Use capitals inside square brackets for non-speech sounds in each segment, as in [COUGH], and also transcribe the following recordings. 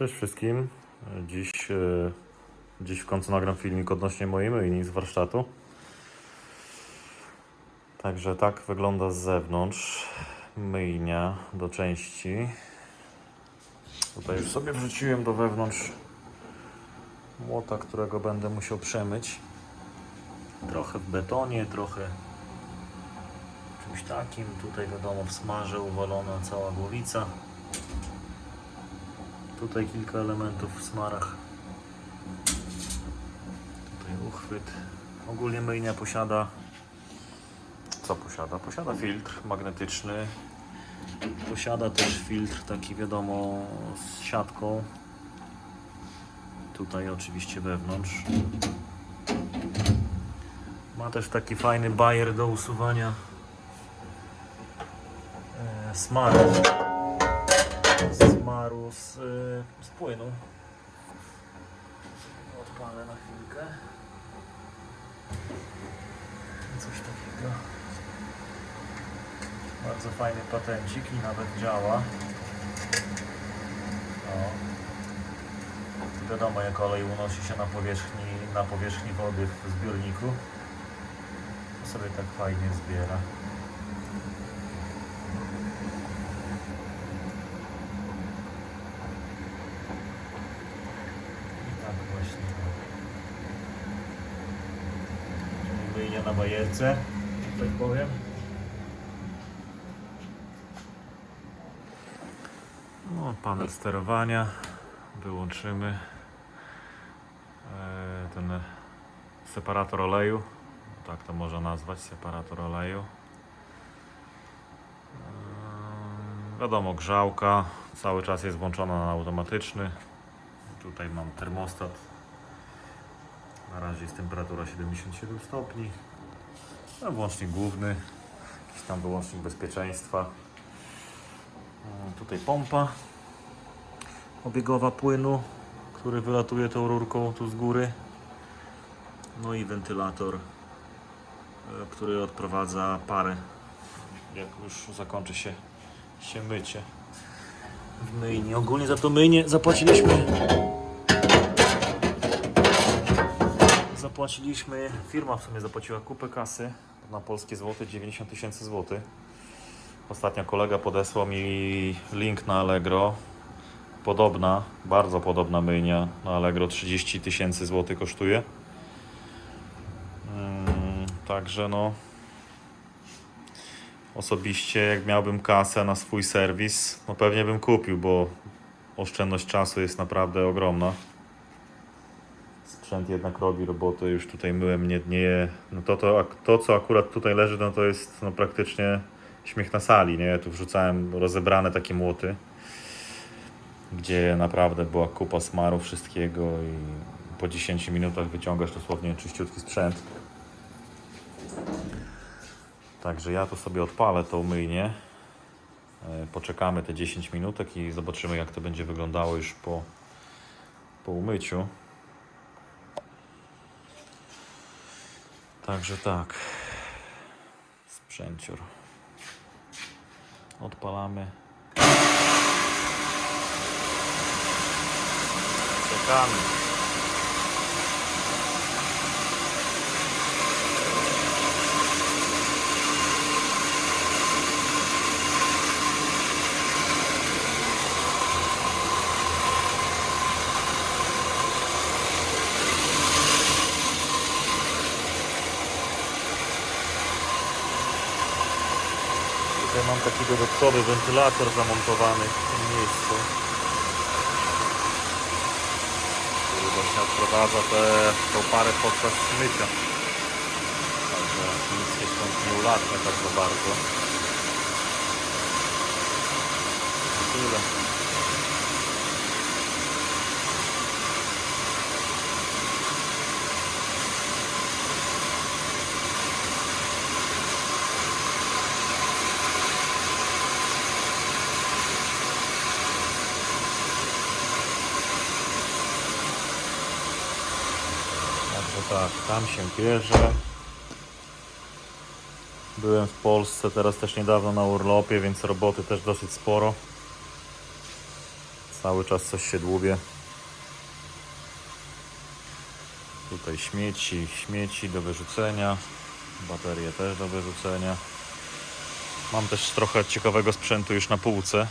Cześć wszystkim. Dziś, e, dziś w końcu nagram filmik odnośnie mojej myjni z warsztatu. Także tak wygląda z zewnątrz myjnia do części. Tutaj już sobie wrzuciłem do wewnątrz młota, którego będę musiał przemyć. Trochę w betonie, trochę czymś takim. Tutaj wiadomo w smarze uwalona cała głowica. Tutaj kilka elementów w smarach. Tutaj uchwyt. Ogólnie myjnia posiada. Co posiada? Posiada filtr magnetyczny. Posiada też filtr taki wiadomo z siatką. Tutaj oczywiście wewnątrz. Ma też taki fajny bajer do usuwania e, z, y, z płynu. Odpalę na chwilkę. Coś takiego. Bardzo fajny patencik i nawet działa. O. Wiadomo jak olej unosi się na powierzchni, na powierzchni wody w zbiorniku. To sobie tak fajnie zbiera. I tak właśnie. Czyli że tak powiem. No, panel sterowania. Wyłączymy e, ten separator oleju. Tak to można nazwać, separator oleju. E, Wiadomo, grzałka cały czas jest włączona na automatyczny. Tutaj mam termostat. Na razie jest temperatura 77 stopni. No, włącznik główny, jakiś tam wyłącznik bezpieczeństwa. E, Tutaj pompa obiegowa płynu, który wylatuje tą rurką tu z góry. No i wentylator, e, który odprowadza parę, jak już zakończy się, się mycie w myjni. Ogólnie za to myjnie zapłaciliśmy. Zapłaciliśmy, firma w sumie zapłaciła kupę kasy na polskie złote 90 tysięcy złotych. Ostatnio kolega podesłał mi link na Allegro. Podobna, bardzo podobna myjnia na Allegro 30 tysięcy złotych kosztuje. Mm, Także no osobiście jak miałbym kasę na swój serwis, no pewnie bym kupił, bo oszczędność czasu jest naprawdę ogromna. Sprzęt jednak robi robotę, już tutaj myłem nie, nie no to, to, to co akurat tutaj leży, no to jest no praktycznie śmiech na sali, nie? Tu wrzucałem rozebrane takie młoty, gdzie naprawdę była kupa smaru wszystkiego i po 10 minutach wyciągasz dosłownie czyściutki sprzęt. Także ja tu sobie odpalę tą myjnię. E, Poczekamy te 10 minutek i zobaczymy jak to będzie wyglądało już po, po umyciu. Także tak. Sprzęcior. Odpalamy. Czekamy. Tutaj mam taki dodatkowy wentylator zamontowany w tym miejscu. Który właśnie odprowadza tę tą parę podczas mycia. Także nic się stąd nie ulatnia tak za bardzo. Tyle. Także tak, tam się bierze. Byłem w Polsce teraz też niedawno na urlopie, więc roboty też dosyć sporo. Cały czas coś się dłubie. Tutaj śmieci, śmieci do wyrzucenia. Baterie też do wyrzucenia. Mam też trochę ciekawego sprzętu już na półce.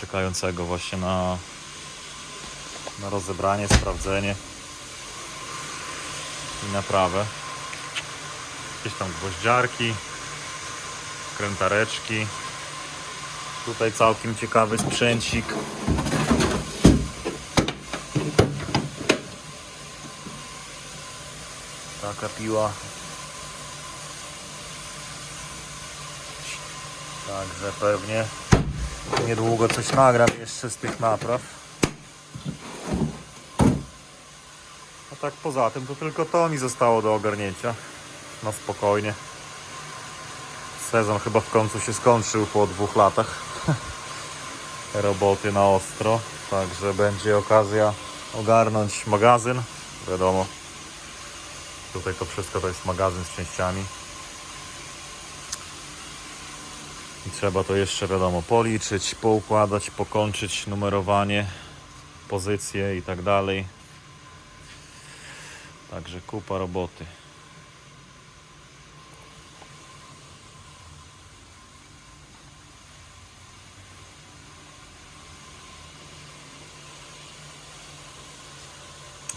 Czekającego właśnie na, na rozebranie, sprawdzenie i naprawę. Jakieś tam gwoździarki, krętareczki. Tutaj całkiem ciekawy sprzęcik. Taka piła. Także pewnie niedługo coś nagram jeszcze z tych napraw. A tak poza tym to tylko to mi zostało do ogarnięcia. No spokojnie. Sezon chyba w końcu się skończył po dwóch latach [LAUGHS] roboty na ostro. Także będzie okazja ogarnąć magazyn. Wiadomo, tutaj to wszystko to jest magazyn z częściami. I trzeba to jeszcze wiadomo policzyć, poukładać, pokończyć numerowanie, pozycje i tak dalej. Także kupa roboty.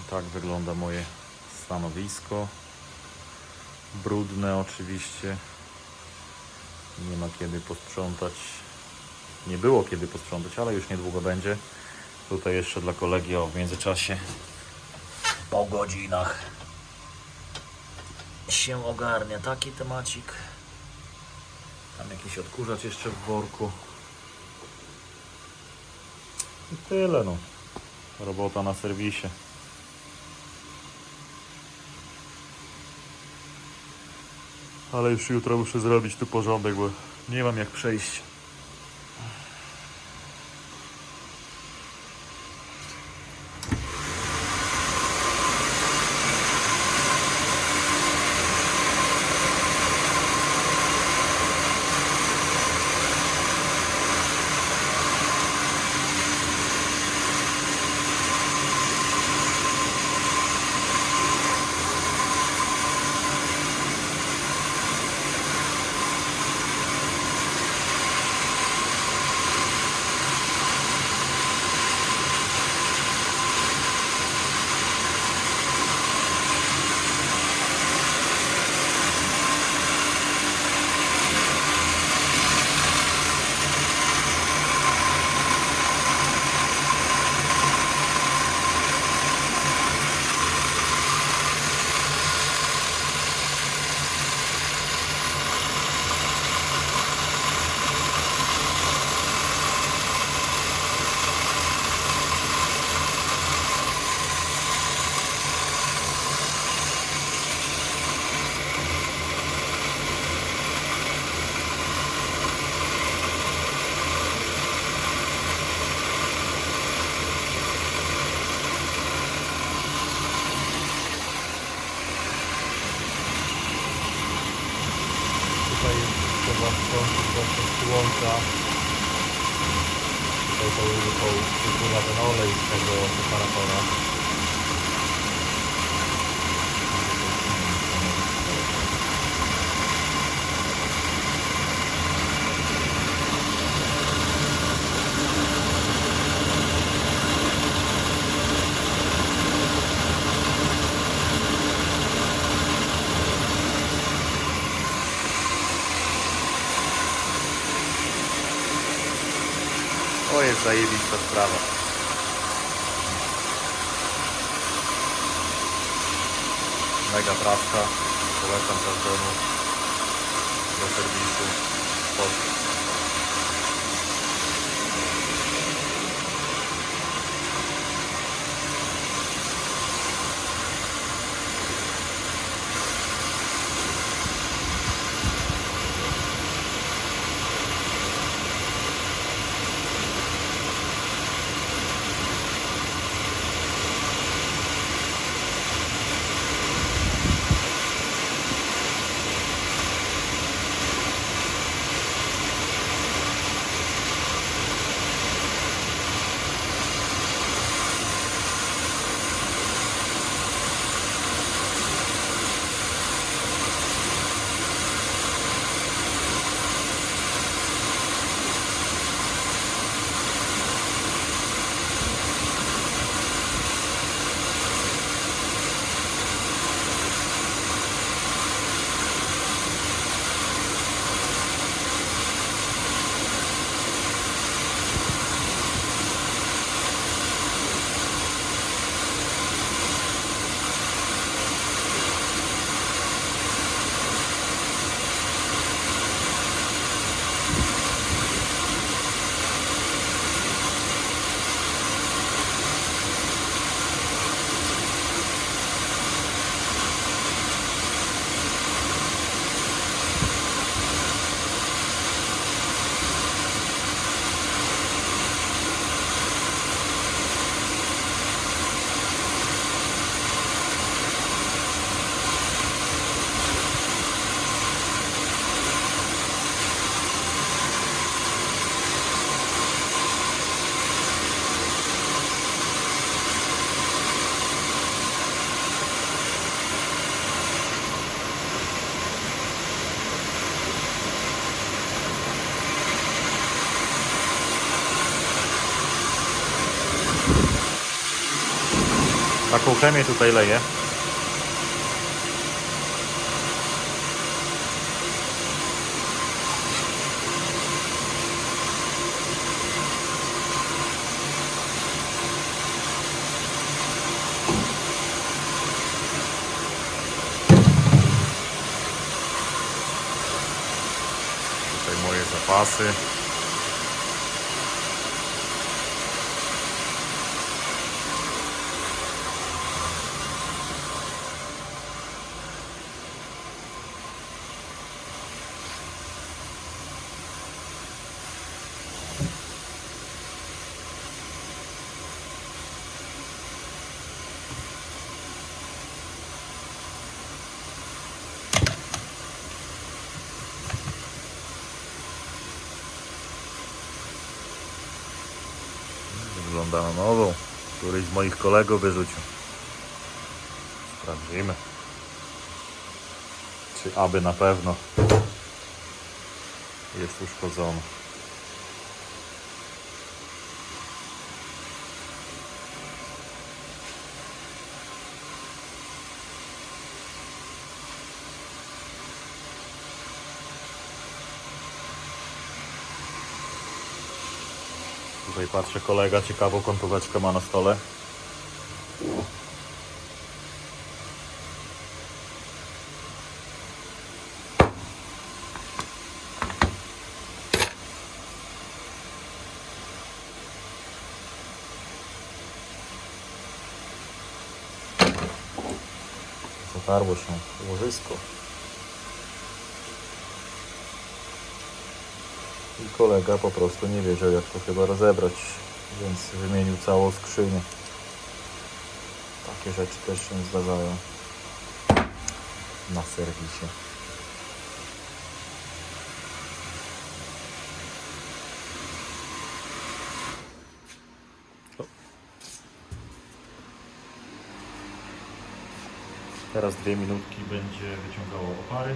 Tak wygląda moje stanowisko. Brudne oczywiście. Nie ma kiedy posprzątać. Nie było kiedy posprzątać, ale już niedługo będzie. Tutaj jeszcze dla kolegi o w międzyczasie po godzinach się ogarnia taki temacik. Tam jakiś odkurzacz jeszcze w worku. I tyle no. Robota na serwisie. Ale już jutro muszę zrobić tu porządek, bo nie mam jak przejść. Tutaj trzeba włączyć właśnie przyłącza. Tutaj to wypływa ten olej z tego separatora. Jest zajebista sprawa. Mega praska. Polecam każdemu do serwisu. Polski. Taką chemię tutaj leję. Tutaj moje zapasy. Wygląda na nową. Któryś z moich kolegów wyrzucił. Sprawdzimy. Czy aby na pewno jest uszkodzony. Tutaj patrzę, kolega ciekawą kątóweczkę ma na stole. Zatarło się łożysko. I kolega po prostu nie wiedział jak to chyba rozebrać, więc wymienił całą skrzynię. Takie rzeczy też się zdarzają na serwisie. Teraz dwie minutki będzie wyciągało opary.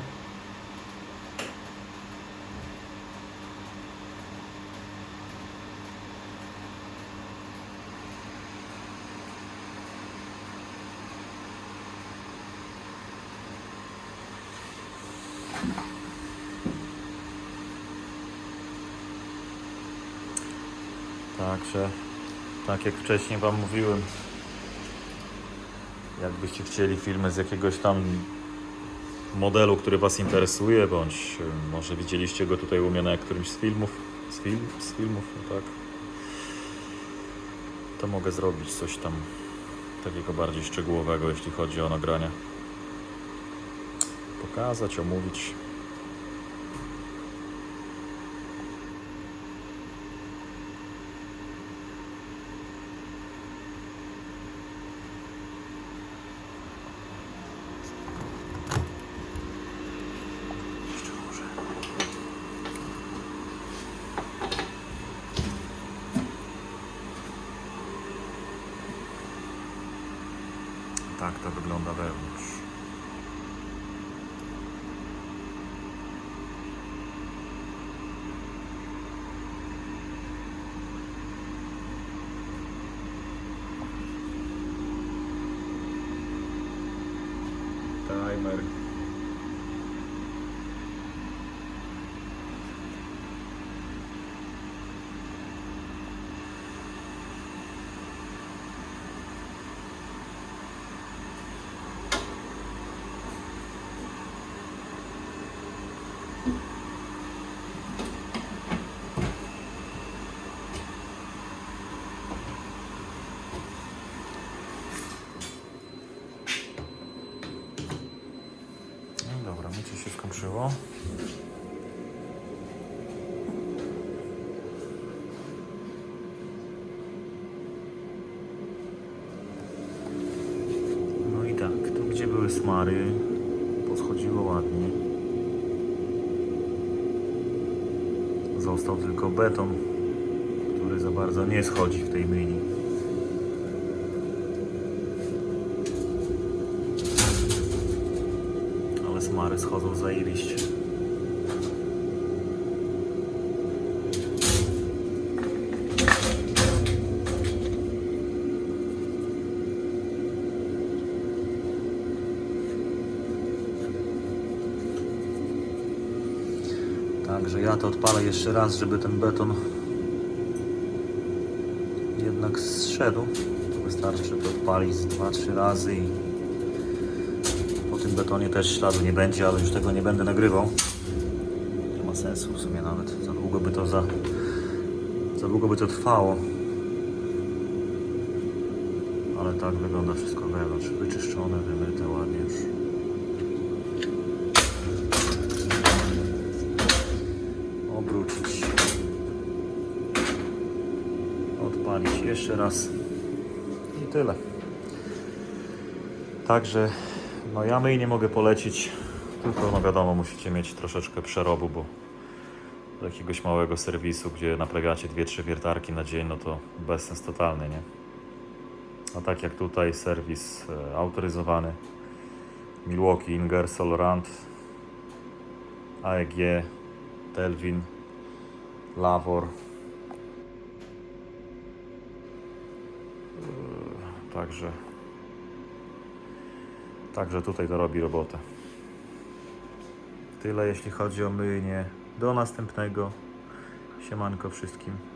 Także, tak jak wcześniej Wam mówiłem, jakbyście chcieli filmy z jakiegoś tam modelu, który Was interesuje, bądź y, może widzieliście go tutaj u mnie na którymś z filmów, z, film, z filmów, no tak, to mogę zrobić coś tam takiego bardziej szczegółowego, jeśli chodzi o nagrania. Pokazać, omówić. Jeszcze może. Tak to wygląda wewnątrz. Timer. No dobra, mycie się skończyło. No i tak, tu smary, poschodziło ładnie. Został tylko beton, który za bardzo nie schodzi w tej myjni. Ale smary schodzą zajebiście. To odpalę jeszcze raz, żeby ten beton jednak zszedł. Wystarczy to odpalić z 2-3 razy i po tym betonie też śladu nie będzie, ale już tego nie będę nagrywał. Nie ma sensu w sumie nawet. Za długo by to za, za długo by to trwało. Ale tak wygląda wszystko wewnątrz. Wyczyszczone, wymyte ładnie już. Obrócić. Odpalić jeszcze raz. I tyle. Także no ja myj nie mogę polecić. Tylko no wiadomo, musicie mieć troszeczkę przerobu, bo do jakiegoś małego serwisu, gdzie naprawiacie 2-3 wiertarki na dzień, no to bezsens totalny, nie? A tak jak tutaj serwis e, autoryzowany Milwaukee, Ingersoll Rand, AEG, Telvin, Lavor. Także Także tutaj to robi robotę. Tyle jeśli chodzi o myjnie. Do następnego. Siemanko wszystkim.